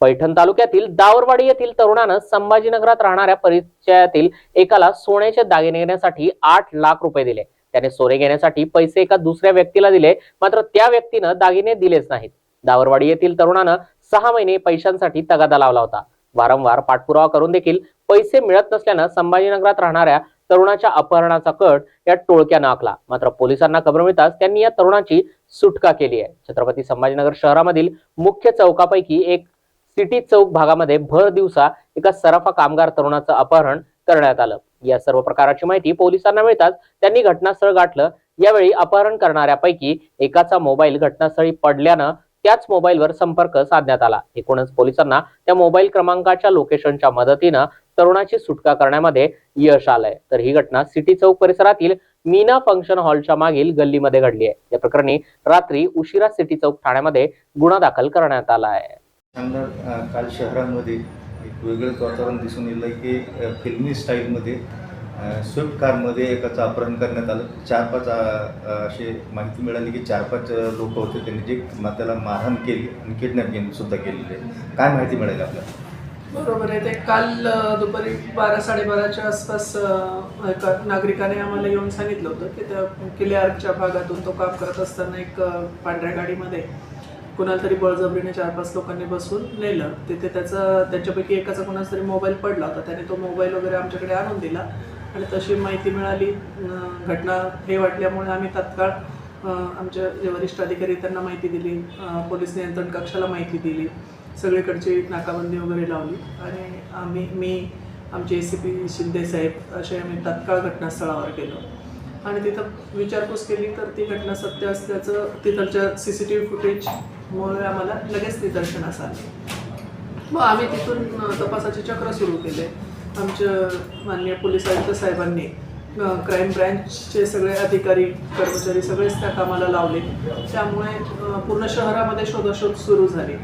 पैठण तालुक्यातील दावरवाडी येथील तरुणानं संभाजीनगरात राहणाऱ्या परिचयातील एकाला सोन्याचे दागिने घेण्यासाठी आठ लाख रुपये दिले. त्याने सोने घेण्यासाठी पैसे एका दुसऱ्या व्यक्तीला दिले मात्र त्या व्यक्तीनं दागिने दिलेच नाहीत. दावरवाडी येथील तरुणानं सहा महिने पैशांसाठी तगादा लावला होता. वारंवार पाठपुरावा करून देखील पैसे मिळत नसल्यानं संभाजीनगरात राहणाऱ्या तरुणाच्या अपहरणाचा कट या टोळक्यानं आखला. मात्र पोलिसांना खबर मिळताच त्यांनी या तरुणाची सुटका केली आहे. छत्रपती संभाजीनगर शहरामधील मुख्य चौकापैकी एक सिटी चौक भागामध्ये भर दिवसा एका सराफा कामगार तरुणाचं अपहरण करण्यात आलं. या सर्व प्रकाराची माहिती पोलिसांना मिळताच त्यांनी घटनास्थळ गाठलं. यावेळी अपहरण करणाऱ्यापैकी एकाचा मोबाईल घटनास्थळी पडल्यानं त्याच मोबाईलवर संपर्क साधण्यात आला. एकूणच पोलिसांना त्या मोबाईल क्रमांकाच्या लोकेशनच्या मदतीनं तरुणाची सुटका करण्यामध्ये यश आलंय. तर ही घटना सिटी चौक परिसरातील मीना फंक्शन हॉलच्या मागील गल्लीमध्ये घडली आहे. या प्रकरणी रात्री उशिरा सिटी चौक ठाण्यामध्ये गुन्हा दाखल करण्यात आला आहे. सांगणार काल शहरामध्ये एक वेगळंच वातावरण दिसून येलं की फिल्मी स्टाईलमध्ये स्विफ्ट कारमध्ये एकाचं अपहरण करण्यात आलं. चार पाच असे अशी माहिती मिळाली की चार पाच लोक होते. त्यांनी जे त्याला मारहाण केली आणि किडनॅपिंग सुद्धा केलेली आहे काय माहिती मिळाली आपल्याला? बरोबर आहे. ते काल दुपारी बारा साडेबाराच्या आसपास एका नागरिकाने आम्हाला येऊन सांगितलं होतं की त्या किल्ले आर्कच्या भागातून तो काम करत असताना एक पांढऱ्या गाडीमध्ये कुणाला तरी बळजबरीने चार पाच लोकांनी बसून नेलं. तिथे त्याचा त्याच्यापैकी एकाचा कोणाचा तरी मोबाईल पडला होता. त्याने तो मोबाईल वगैरे आमच्याकडे आणून दिला. आणि तशी माहिती मिळाली. घटना हे वाटल्यामुळे आम्ही तत्काळ आमच्या जे वरिष्ठ अधिकारी त्यांना माहिती दिली. पोलीस नियंत्रण कक्षाला माहिती दिली. सगळीकडची नाकाबंदी वगैरे लावली. आणि आम्ही मी आमचे A C P Shinde saheb असे आम्ही तत्काळ घटनास्थळावर गेलो. आणि तिथं विचारपूस केली तर ती घटना सत्य असल्याचं तिथलच्या सी सी टी व्ही फुटेजमुळे आम्हाला लगेच निदर्शनास आले. मग आम्ही तिथून तपासाचे चक्र सुरू केले. आमच्या माननीय पोलीस आयुक्त साहेबांनी क्राईम ब्रँचचे सगळे अधिकारी कर्मचारी सगळेच त्या कामाला लावले. त्यामुळे पूर्ण शहरामध्ये शोधाशोध सुरू झाली.